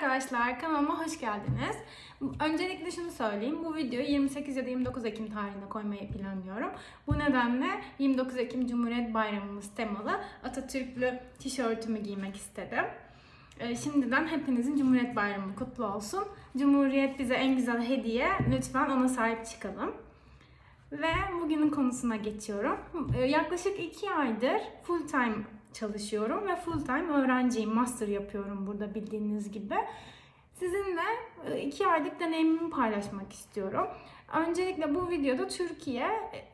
arkadaşlar kanalıma hoş geldiniz. Öncelikle şunu söyleyeyim. Bu videoyu 28 ya da 29 Ekim tarihine koymayı planlıyorum. Bu nedenle 29 Ekim Cumhuriyet Bayramımız temalı Atatürklü tişörtümü giymek istedim. Ee, Şimdiden hepinizin Cumhuriyet Bayramı kutlu olsun. Cumhuriyet bize en güzel hediye. Lütfen ona sahip çıkalım. Ve bugünün konusuna geçiyorum. Ee, Yaklaşık iki aydır full time çalışıyorum ve full time öğrenciyim. Master yapıyorum burada bildiğiniz gibi. Sizinle e, iki aylık deneyimimi paylaşmak istiyorum. Öncelikle bu videoda Türkiye e,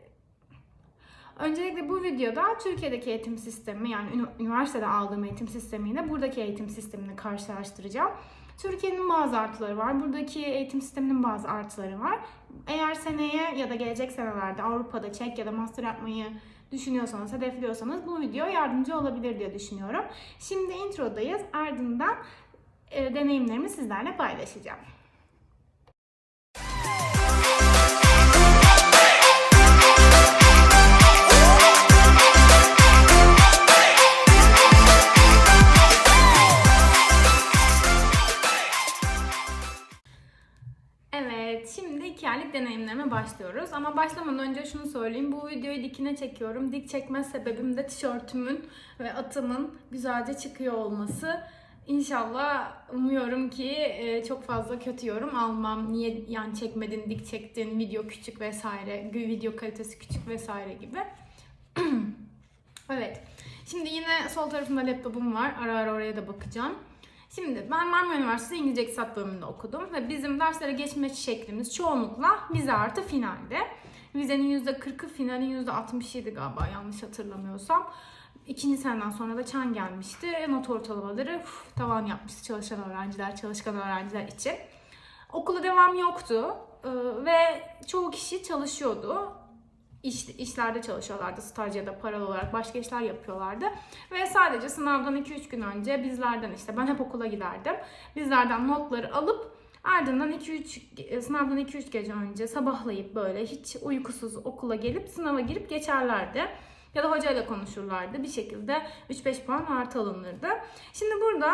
Öncelikle bu videoda Türkiye'deki eğitim sistemi yani üniversitede aldığım eğitim sistemiyle buradaki eğitim sistemini karşılaştıracağım. Türkiye'nin bazı artıları var. Buradaki eğitim sisteminin bazı artıları var. Eğer seneye ya da gelecek senelerde Avrupa'da çek ya da master yapmayı düşünüyorsanız, hedefliyorsanız bu video yardımcı olabilir diye düşünüyorum. Şimdi introdayız. Ardından e, deneyimlerimi sizlerle paylaşacağım. Deneyimlerime başlıyoruz. Ama başlamadan önce şunu söyleyeyim. Bu videoyu dikine çekiyorum. Dik çekme sebebim de tişörtümün ve atımın güzelce çıkıyor olması. İnşallah umuyorum ki e, çok fazla kötü yorum almam. Niye yan çekmedin, dik çektin, video küçük vesaire, video kalitesi küçük vesaire gibi. evet. Şimdi yine sol tarafımda laptopum var. Ara ara oraya da bakacağım. Şimdi ben Marmara Üniversitesi İngilizce İktisat bölümünde okudum ve bizim derslere geçme şeklimiz çoğunlukla vize artı finalde. Vizenin %40'ı finalin %67 galiba yanlış hatırlamıyorsam. İkinci seneden sonra da çan gelmişti. Not ortalamaları uf, tavan yapmıştı çalışan öğrenciler, çalışkan öğrenciler için. Okula devam yoktu ee, ve çoğu kişi çalışıyordu. İş, işlerde çalışıyorlardı, staj ya da paralı olarak başka işler yapıyorlardı. Ve sadece sınavdan 2-3 gün önce bizlerden işte ben hep okula giderdim. Bizlerden notları alıp ardından 2-3 sınavdan 2-3 gece önce sabahlayıp böyle hiç uykusuz okula gelip sınava girip geçerlerdi. Ya da hocayla konuşurlardı. Bir şekilde 3-5 puan artı alınırdı. Şimdi burada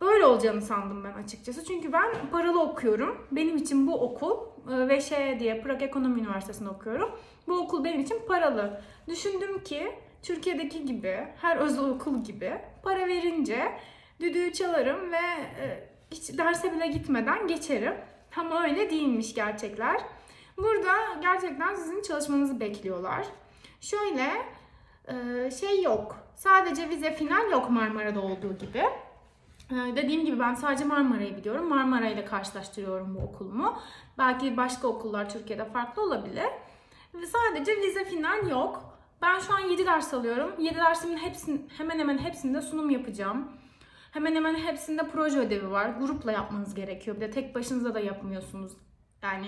böyle olacağını sandım ben açıkçası. Çünkü ben paralı okuyorum. Benim için bu okul e, ve şey diye Prag Ekonomi Üniversitesi'nde okuyorum. Bu okul benim için paralı. Düşündüm ki Türkiye'deki gibi, her özel okul gibi para verince düdüğü çalarım ve e, hiç derse bile gitmeden geçerim. Ama öyle değilmiş gerçekler. Burada gerçekten sizin çalışmanızı bekliyorlar. Şöyle e, şey yok. Sadece vize final yok Marmara'da olduğu gibi. Ee, Dediğim gibi ben sadece Marmara'yı biliyorum. Marmara ile karşılaştırıyorum bu okulumu. Belki başka okullar Türkiye'de farklı olabilir. Ve sadece vize final yok. Ben şu an 7 ders alıyorum. 7 dersimin hepsinin, hemen hemen hepsinde sunum yapacağım. Hemen hemen hepsinde proje ödevi var. Grupla yapmanız gerekiyor. Bir de tek başınıza da yapmıyorsunuz. Yani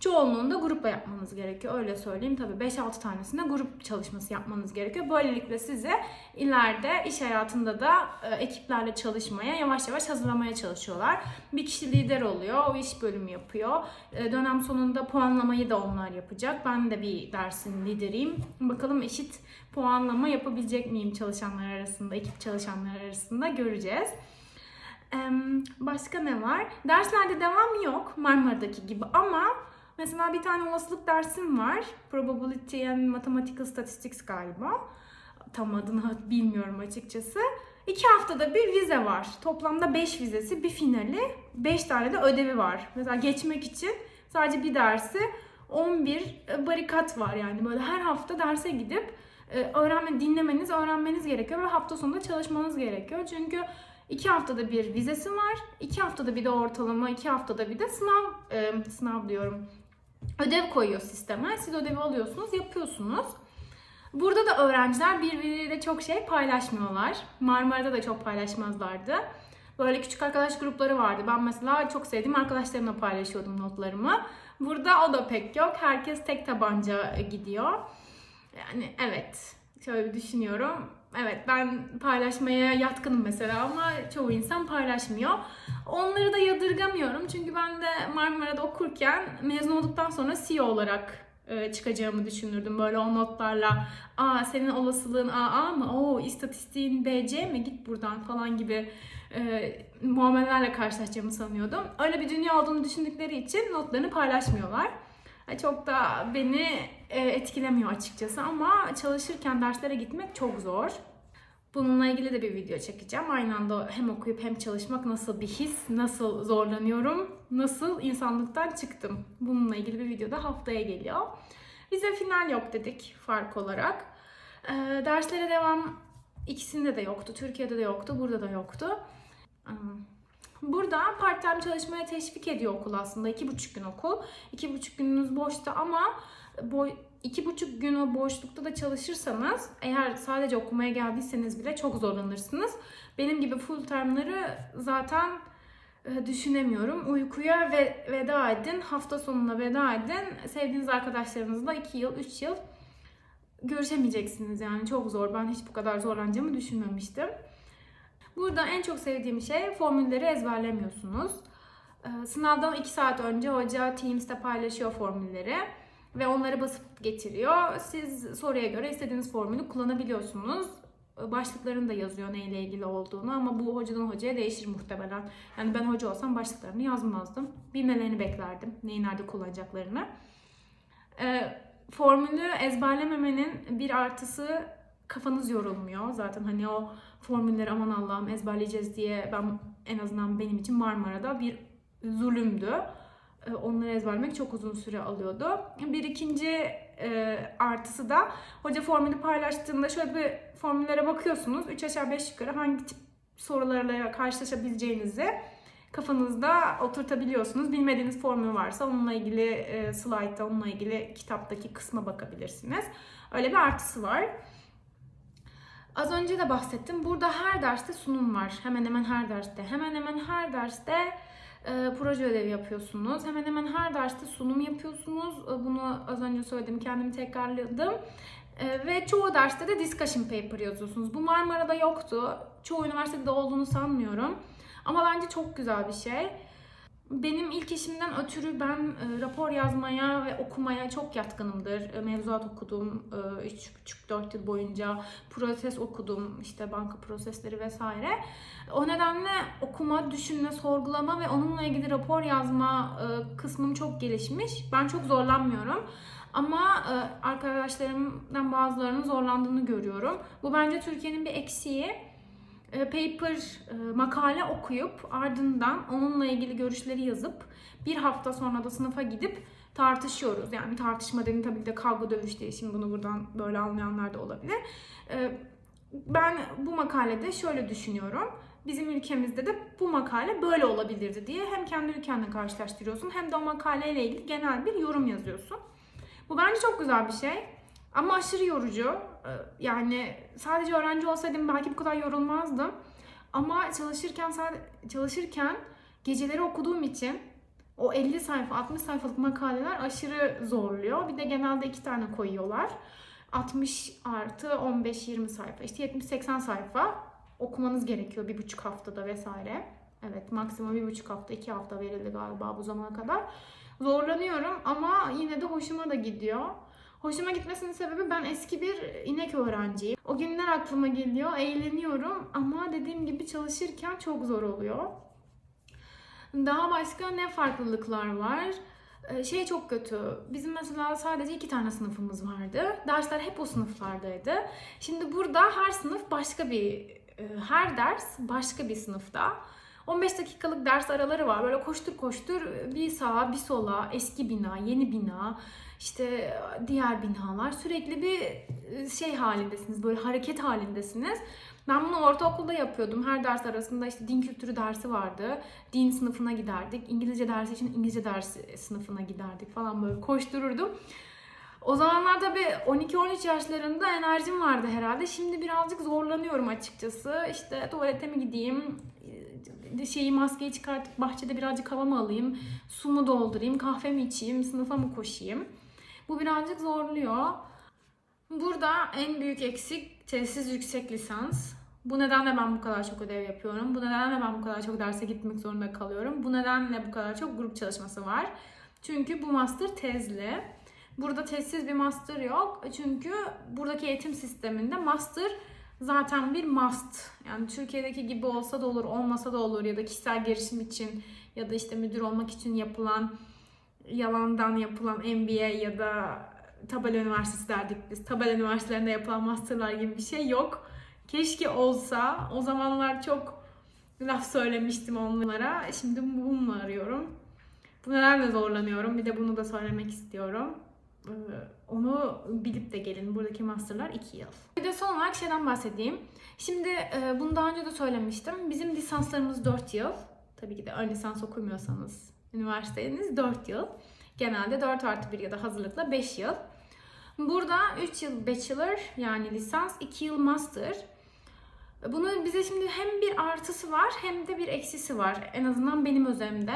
çoğunluğunda grupla yapmanız gerekiyor. Öyle söyleyeyim. Tabii 5-6 tanesinde grup çalışması yapmanız gerekiyor. Böylelikle size ileride iş hayatında da e, ekiplerle çalışmaya, yavaş yavaş hazırlamaya çalışıyorlar. Bir kişi lider oluyor, o iş bölümü yapıyor. E, dönem sonunda puanlamayı da onlar yapacak. Ben de bir dersin lideriyim. Bakalım eşit puanlama yapabilecek miyim çalışanlar arasında, ekip çalışanlar arasında göreceğiz. Başka ne var? Derslerde devam yok Marmara'daki gibi ama mesela bir tane olasılık dersim var. Probability and Mathematical Statistics galiba. Tam adını bilmiyorum açıkçası. İki haftada bir vize var. Toplamda 5 vizesi, bir finali, 5 tane de ödevi var. Mesela geçmek için sadece bir dersi 11 barikat var yani böyle her hafta derse gidip e, öğrenme, dinlemeniz, öğrenmeniz gerekiyor ve hafta sonunda çalışmanız gerekiyor. Çünkü iki haftada bir vizesi var, iki haftada bir de ortalama, iki haftada bir de sınav, e, sınav diyorum, ödev koyuyor sisteme. Siz ödevi alıyorsunuz, yapıyorsunuz. Burada da öğrenciler birbiriyle çok şey paylaşmıyorlar. Marmara'da da çok paylaşmazlardı. Böyle küçük arkadaş grupları vardı. Ben mesela çok sevdiğim arkadaşlarımla paylaşıyordum notlarımı. Burada o da pek yok. Herkes tek tabanca gidiyor. Yani evet. Şöyle bir düşünüyorum. Evet ben paylaşmaya yatkınım mesela ama çoğu insan paylaşmıyor. Onları da yadırgamıyorum. Çünkü ben de Marmara'da okurken mezun olduktan sonra CEO olarak e, çıkacağımı düşünürdüm. Böyle o notlarla aa senin olasılığın AA mı? Oo istatistiğin BC mi? Git buradan falan gibi e, muamelelerle karşılaşacağımı sanıyordum. Öyle bir dünya olduğunu düşündükleri için notlarını paylaşmıyorlar. E, Çok da beni etkilemiyor açıkçası ama çalışırken derslere gitmek çok zor. Bununla ilgili de bir video çekeceğim. Aynı anda hem okuyup hem çalışmak nasıl bir his, nasıl zorlanıyorum, nasıl insanlıktan çıktım. Bununla ilgili bir video da haftaya geliyor. Bize final yok dedik fark olarak. Ee, derslere devam ikisinde de yoktu. Türkiye'de de yoktu, burada da yoktu. Burada part-time çalışmaya teşvik ediyor okul aslında. iki buçuk gün okul. iki buçuk gününüz boşta ama boy, iki buçuk gün o boşlukta da çalışırsanız eğer sadece okumaya geldiyseniz bile çok zorlanırsınız. Benim gibi full time'ları zaten e, düşünemiyorum. Uykuya ve veda edin, hafta sonuna veda edin. Sevdiğiniz arkadaşlarınızla 2 yıl, 3 yıl görüşemeyeceksiniz yani çok zor. Ben hiç bu kadar zorlanacağımı düşünmemiştim. Burada en çok sevdiğim şey formülleri ezberlemiyorsunuz. Ee, Sınavdan 2 saat önce hoca Teams'te paylaşıyor formülleri ve onları basıp getiriyor. Siz soruya göre istediğiniz formülü kullanabiliyorsunuz. Ee, Başlıklarını da yazıyor neyle ilgili olduğunu ama bu hocadan hocaya değişir muhtemelen. Yani ben hoca olsam başlıklarını yazmazdım. Bilmelerini beklerdim. Neyi nerede kullanacaklarını. Ee, formülü ezberlememenin bir artısı kafanız yorulmuyor. Zaten hani o formülleri aman Allah'ım ezberleyeceğiz diye ben en azından benim için Marmara'da bir zulümdü. Ee, Onları ezberlemek çok uzun süre alıyordu. Bir ikinci e, artısı da hoca formülü paylaştığında şöyle bir formüllere bakıyorsunuz. 3 aşağı 5 yukarı hangi tip sorularla karşılaşabileceğinizi kafanızda oturtabiliyorsunuz. Bilmediğiniz formül varsa onunla ilgili e, slaytta, onunla ilgili kitaptaki kısma bakabilirsiniz. Öyle bir artısı var. Az önce de bahsettim. Burada her derste sunum var. Hemen hemen her derste. Hemen hemen her derste e, proje ödevi yapıyorsunuz. Hemen hemen her derste sunum yapıyorsunuz. E, Bunu az önce söyledim, kendimi tekrarladım. E, ve çoğu derste de discussion paper yazıyorsunuz. Bu Marmara'da yoktu. Çoğu üniversitede olduğunu sanmıyorum. Ama bence çok güzel bir şey. Benim ilk işimden ötürü ben e, rapor yazmaya ve okumaya çok yatkınımdır. E, mevzuat okudum e, 3,5-4 yıl boyunca. Proses okudum, işte banka prosesleri vesaire. O nedenle okuma, düşünme, sorgulama ve onunla ilgili rapor yazma e, kısmım çok gelişmiş. Ben çok zorlanmıyorum. Ama e, arkadaşlarımdan bazılarının zorlandığını görüyorum. Bu bence Türkiye'nin bir eksiği paper, e, makale okuyup ardından onunla ilgili görüşleri yazıp bir hafta sonra da sınıfa gidip tartışıyoruz. Yani tartışma dediğim tabii ki de kavga dövüş değil. Şimdi bunu buradan böyle anlayanlar da olabilir. E, Ben bu makalede şöyle düşünüyorum. Bizim ülkemizde de bu makale böyle olabilirdi diye hem kendi ülkenle karşılaştırıyorsun hem de o makaleyle ilgili genel bir yorum yazıyorsun. Bu bence çok güzel bir şey. Ama aşırı yorucu. Ee, Yani sadece öğrenci olsaydım belki bu kadar yorulmazdım. Ama çalışırken çalışırken geceleri okuduğum için o 50 sayfa, 60 sayfalık makaleler aşırı zorluyor. Bir de genelde iki tane koyuyorlar. 60 artı 15-20 sayfa. İşte 70-80 sayfa okumanız gerekiyor bir buçuk haftada vesaire. Evet maksimum bir buçuk hafta, iki hafta verildi galiba bu zamana kadar. Zorlanıyorum ama yine de hoşuma da gidiyor. Hoşuma gitmesinin sebebi ben eski bir inek öğrenciyim. O günler aklıma geliyor, eğleniyorum ama dediğim gibi çalışırken çok zor oluyor. Daha başka ne farklılıklar var? Ee, Şey çok kötü. Bizim mesela sadece iki tane sınıfımız vardı. Dersler hep o sınıflardaydı. Şimdi burada her sınıf başka bir, e, her ders başka bir sınıfta. 15 dakikalık ders araları var. Böyle koştur koştur bir sağa bir sola eski bina, yeni bina, işte diğer binalar sürekli bir e, şey halindesiniz. Böyle hareket halindesiniz. Ben bunu ortaokulda yapıyordum. Her ders arasında işte din kültürü dersi vardı. Din sınıfına giderdik. İngilizce dersi için İngilizce dersi sınıfına giderdik falan böyle koştururdum. O zamanlar tabii 12-13 yaşlarında enerjim vardı herhalde. Şimdi birazcık zorlanıyorum açıkçası. İşte tuvalete mi gideyim, e, şeyi maskeyi çıkartıp bahçede birazcık hava mı alayım, su mu doldurayım, kahve mi içeyim, sınıfa mı koşayım? Bu birazcık zorluyor. Burada en büyük eksik tesis yüksek lisans. Bu nedenle ben bu kadar çok ödev yapıyorum. Bu nedenle ben bu kadar çok derse gitmek zorunda kalıyorum. Bu nedenle bu kadar çok grup çalışması var. Çünkü bu master tezli. Burada tezsiz bir master yok. Çünkü buradaki eğitim sisteminde master zaten bir must. Yani Türkiye'deki gibi olsa da olur, olmasa da olur ya da kişisel gelişim için ya da işte müdür olmak için yapılan yalandan yapılan MBA ya da Tabela Üniversitesi derdik biz. Tabela Üniversitelerinde yapılan masterlar gibi bir şey yok. Keşke olsa. O zamanlar çok laf söylemiştim onlara. Şimdi bununla arıyorum. Bu nelerle zorlanıyorum. Bir de bunu da söylemek istiyorum. Ee, Onu bilip de gelin. Buradaki masterlar 2 yıl. Bir de son olarak şeyden bahsedeyim. Şimdi e, bunu daha önce de söylemiştim. Bizim lisanslarımız 4 yıl. Tabii ki de ön lisans okumuyorsanız üniversiteniz 4 yıl. Genelde 4 artı 1 ya da hazırlıkla 5 yıl. Burada 3 yıl bachelor yani lisans, 2 yıl master. Bunun bize şimdi hem bir artısı var hem de bir eksisi var. En azından benim özelimde.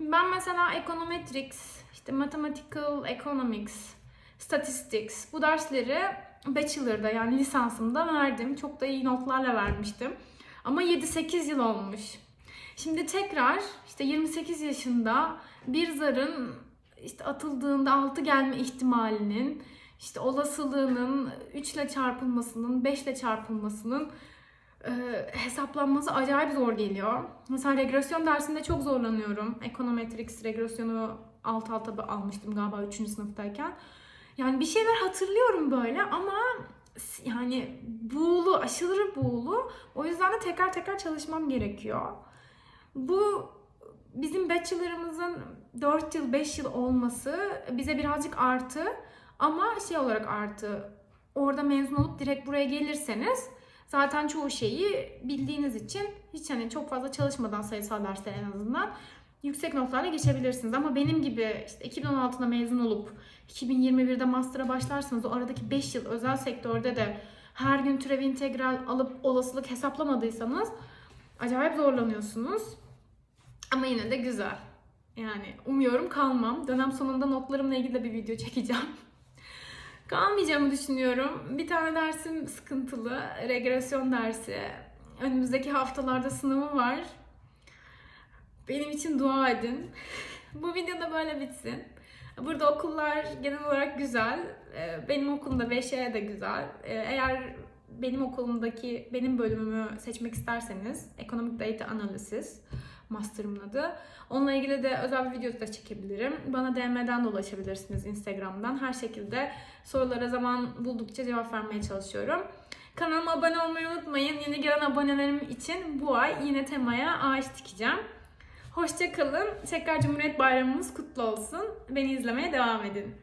Ben mesela econometrics, işte mathematical economics, statistics bu dersleri bachelor'da yani lisansımda verdim. Çok da iyi notlarla vermiştim. Ama 7-8 yıl olmuş. Şimdi tekrar işte 28 yaşında bir zarın işte atıldığında 6 gelme ihtimalinin işte olasılığının 3 ile çarpılmasının 5 ile çarpılmasının e, hesaplanması acayip zor geliyor. Mesela regresyon dersinde çok zorlanıyorum. Econometrics regresyonu alt alta almıştım galiba 3. sınıftayken. Yani bir şeyler hatırlıyorum böyle ama yani buğulu, aşırı buğulu. O yüzden de tekrar tekrar çalışmam gerekiyor. Bu bizim bachelor'ımızın 4 yıl 5 yıl olması bize birazcık artı ama şey olarak artı orada mezun olup direkt buraya gelirseniz zaten çoğu şeyi bildiğiniz için hiç hani çok fazla çalışmadan sayısal dersler en azından yüksek notlarla geçebilirsiniz. Ama benim gibi işte 2016'da mezun olup 2021'de master'a başlarsanız o aradaki 5 yıl özel sektörde de her gün türev integral alıp olasılık hesaplamadıysanız acayip zorlanıyorsunuz. Ama yine de güzel. Yani umuyorum kalmam. Dönem sonunda notlarımla ilgili de bir video çekeceğim. Kalmayacağımı düşünüyorum. Bir tane dersim sıkıntılı. Regresyon dersi. Önümüzdeki haftalarda sınavım var. Benim için dua edin. Bu video da böyle bitsin. Burada okullar genel olarak güzel. Ee, Benim okulumda VŞE de güzel. Ee, Eğer benim okulumdaki benim bölümümü seçmek isterseniz Economic Data Analysis master'ımın adı. Onunla ilgili de özel bir video da çekebilirim. Bana DM'den de ulaşabilirsiniz Instagram'dan. Her şekilde sorulara zaman buldukça cevap vermeye çalışıyorum. Kanalıma abone olmayı unutmayın. Yeni gelen abonelerim için bu ay yine temaya ağaç dikeceğim. Hoşçakalın. Tekrar Cumhuriyet Bayramımız kutlu olsun. Beni izlemeye devam edin.